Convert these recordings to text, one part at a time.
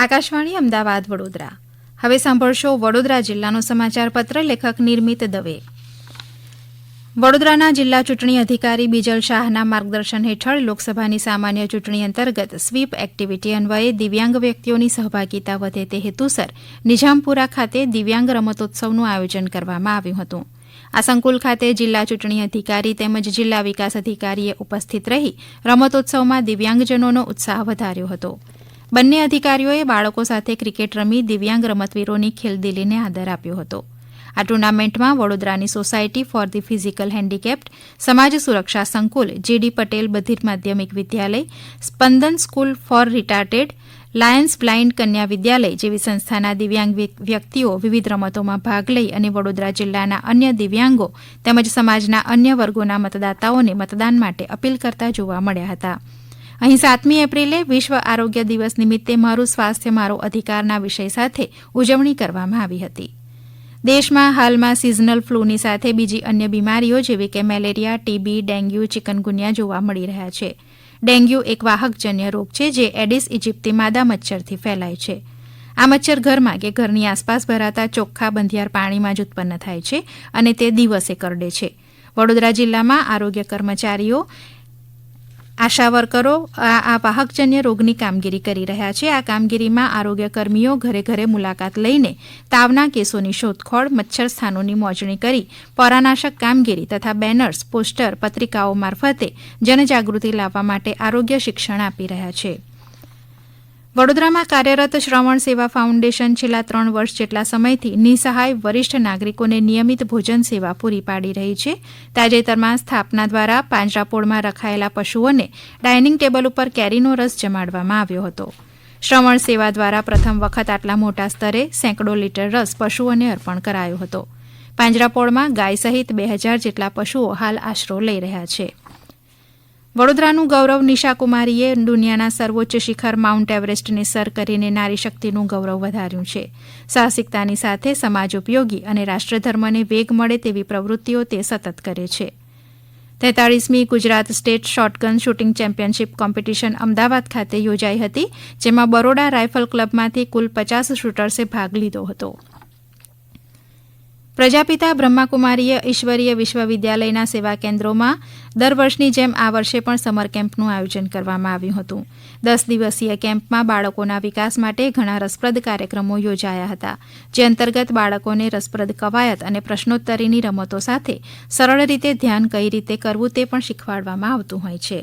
આકાશવાણી અમદાવાદ, વડોદરા. હવે સાંભળશો વડોદરા જિલ્લાનો સમાચાર પત્ર લેખક નિર્મિત દવે. વડોદરાના જિલ્લા ચૂંટણી અધિકારી બીજલ શાહના માર્ગદર્શન હેઠળ લોકસભાની સામાન્ય ચૂંટણી અંતર્ગત સ્વીપ એક્ટિવિટી અન્વયે દિવ્યાંગ વ્યક્તિઓની સહભાગિતા વધે તે હેતુસર નિઝામપુરા ખાતે દિવ્યાંગ રમતોત્સવનું આયોજન કરવામાં આવ્યું હતું. આ સંકુલ ખાતે જિલ્લા ચૂંટણી અધિકારી તેમજ જિલ્લા વિકાસ અધિકારીએ ઉપસ્થિત રહી રમતોત્સવમાં દિવ્યાંગજનોનો ઉત્સાહ વધાર્યો હતો. બંને અધિકારીઓએ બાળકો સાથે ક્રિકેટ રમી દિવ્યાંગ રમતવીરોની ખેલદિલીને આદર આપ્યો હતો. આ ટુર્નામેન્ટમાં વડોદરાની society for the physical handicapped, સમાજ સુરક્ષા સંકુલ, જીડી પટેલ બધિર માધ્યમિક વિદ્યાલય, Spandan school for retarded, Lions blind કન્યા વિદ્યાલય જેવી સંસ્થાના દિવ્યાંગ વ્યક્તિઓ વિવિધ રમતોમાં ભાગ લઈ અને વડોદરા જિલ્લાના અન્ય દિવ્યાંગો તેમજ સમાજના અન્ય વર્ગોના મતદાતાઓને મતદાન માટે અપીલ કરતા જોવા મળ્યા હતા. અહીં સાતમી એપ્રિલે વિશ્વ આરોગ્ય દિવસ નિમિત્તે મારું સ્વાસ્થ્ય, મારો અધિકારના વિષય સાથે ઉજવણી કરવામાં આવી હતી. દેશમાં હાલમાં સિઝનલ ફ્લૂની સાથે બીજી અન્ય બીમારીઓ જેવી કે મેલેરિયા ટીબી ડેન્ગ્યુ, ચિકનગુનિયા જોવા મળી રહ્યા છે. ડેન્ગ્યુ એક વાહકજન્ય રોગ છે જે એડિસ ઇજિપ્તી માદા મચ્છરથી ફેલાય છે. આ મચ્છર ઘરમાં કે ઘરની આસપાસ ભરાતા ચોખ્ખા બંધિયાર પાણીમાં જ ઉત્પન્ન થાય છે અને તે દિવસે કરડે છે. વડોદરા જિલ્લામાં આરોગ્ય કર્મચારીઓ આશા વર્કરો, આ વાહકજન્ય રોગની કામગીરી કરી રહ્યા છે. આ કામગીરીમાં આરોગ્ય કર્મીઓ ઘરે ઘરે મુલાકાત લઈને તાવના કેસોની શોધખોળ, મચ્છર સ્થાનોની મોજણી કરી પરાનાશક કામગીરી તથા બેનર્સ, પોસ્ટર, પત્રિકાઓ મારફતે જનજાગૃતિ લાવવા માટે આરોગ્ય શિક્ષણ આપી રહ્યા છે. વડોદરામાં કાર્યરત શ્રવણ સેવા ફાઉન્ડેશન છેલ્લા ત્રણ વર્ષ જેટલા સમયથી નિસહાય વરિષ્ઠ નાગરિકોને નિયમિત ભોજન સેવા પૂરી પાડી રહી છે. તાજેતરમાં સ્થાપના દ્વારા પાંજરાપોળમાં રખાયેલા પશુઓને ડાઇનિંગ ટેબલ ઉપર કેરીનો રસ જમાડવામાં આવ્યો હતો. શ્રવણ સેવા દ્વારા પ્રથમ વખત આટલા મોટા સ્તરે સેંકડો લીટર રસ પશુઓને અર્પણ કરાયો હતો. પાંજરાપોળમાં ગાય સહિત બે હજાર જેટલા પશુઓ હાલ આશરો લઈ રહ્યા છે. વડોદરાનું ગૌરવ નિશા કુમારીએ દુનિયાના સર્વોચ્ચ શિખર માઉન્ટ એવરેસ્ટને સર કરીને નારી શક્તિનું ગૌરવ વધાર્યું છે. સાહસિકતાની સાથે સમાજ ઉપયોગી અને રાષ્ટ્રધર્મને વેગ મળે તેવી પ્રવૃત્તિઓ તે સતત કરે છે. તેતાળીસમી Gujarat state shotgun shooting championship competition Ahmedabad ખાતે યોજાઈ હતી, જેમાં બરોડા રાયફલ ક્લબમાંથી કુલ પચાસ શૂટર્સે ભાગ લીધો હતો. પ્રજાપિતા બ્રહ્માકુમારીય ઈશ્વરીય વિશ્વવિદ્યાલયના સેવા કેન્દ્રોમાં દર વર્ષની જેમ આ વર્ષે પણ સમર કેમ્પનું આયોજન કરવામાં આવ્યું હતું. દસ દિવસીય કેમ્પમાં બાળકોના વિકાસ માટે ઘણા રસપ્રદ કાર્યક્રમો યોજાયા હતા, જે અંતર્ગત બાળકોને રસપ્રદ કવાયત અને પ્રશ્નોત્તરીની રમતો સાથે સરળ રીતે ધ્યાન કઈ રીતે કરવું તે પણ શીખવાડવામાં આવતું હોય છે.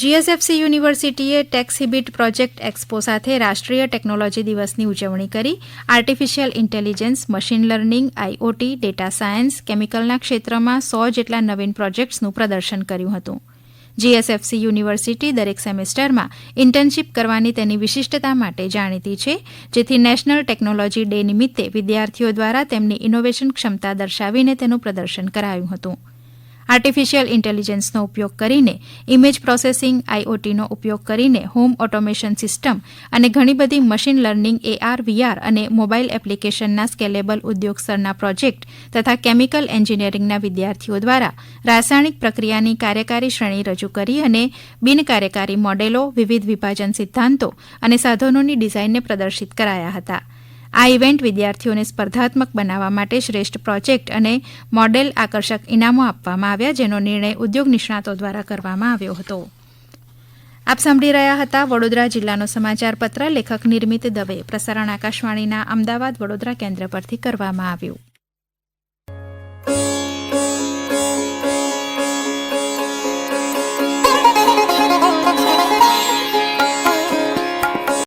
જીએસએફસી યુનિવર્સિટીએ ટેક્સહિબિટ પ્રોજેક્ટ એક્સપો સાથે રાષ્ટ્રીય ટેકનોલોજી દિવસની ઉજવણી કરી. Artificial intelligence, machine learning IoT data science, કેમિકલના ક્ષેત્રમાં સો જેટલા નવીન પ્રોજેક્ટ્સનું પ્રદર્શન કર્યું હતું. જીએસએફસી યુનિવર્સિટી દરેક સેમેસ્ટરમાં ઇન્ટર્નશીપ કરવાની તેની વિશિષ્ટતા માટે જાણીતી છે, જેથી નેશનલ ટેકનોલોજી ડે નિમિત્તે વિદ્યાર્થીઓ દ્વારા તેમની ઇનોવેશન ક્ષમતા દર્શાવીને તેનું પ્રદર્શન કરાયું હતું. આર્ટિફિશિયલ ઇન્ટેલિજન્સનો ઉપયોગ કરીને ઇમેજ પ્રોસેસિંગ આઈઓટીનો ઉપયોગ કરીને હોમ ઓટોમેશન સિસ્ટમ અને ઘણી બધી મશીન લર્નિંગ એઆર વીઆર અને મોબાઈલ એપ્લિકેશનના સ્કેલેબલ ઉદ્યોગ સ્તરના પ્રોજેક્ટ તથા કેમિકલ એન્જિનિયરિંગના વિદ્યાર્થીઓ દ્વારા રાસાયણિક પ્રક્રિયાની કાર્યકારી શ્રેણી રજૂ કરી અને બિનકાર્યકારી મોડેલો, વિવિધ વિભાજન સિદ્ધાંતો અને સાધનોની ડિઝાઇનને પ્રદર્શિત કરાયા હતા. આ ઇવેન્ટ વિદ્યાર્થીઓને સ્પર્ધાત્મક બનાવવા માટે શ્રેષ્ઠ પ્રોજેક્ટ અને મોડેલ આકર્ષક ઇનામો આપવામાં આવ્યા, જેનો નિર્ણય ઉદ્યોગ નિષ્ણાતો દ્વારા કરવામાં આવ્યો હતો. આપ સાંભળી રહ્યા હતા વડોદરા જિલ્લાનો સમાચાર પત્ર લેખક નિર્મિત દવે. પ્રસારણ આકાશવાણીના અમદાવાદ વડોદરા કેન્દ્ર પરથી કરવામાં આવ્યું.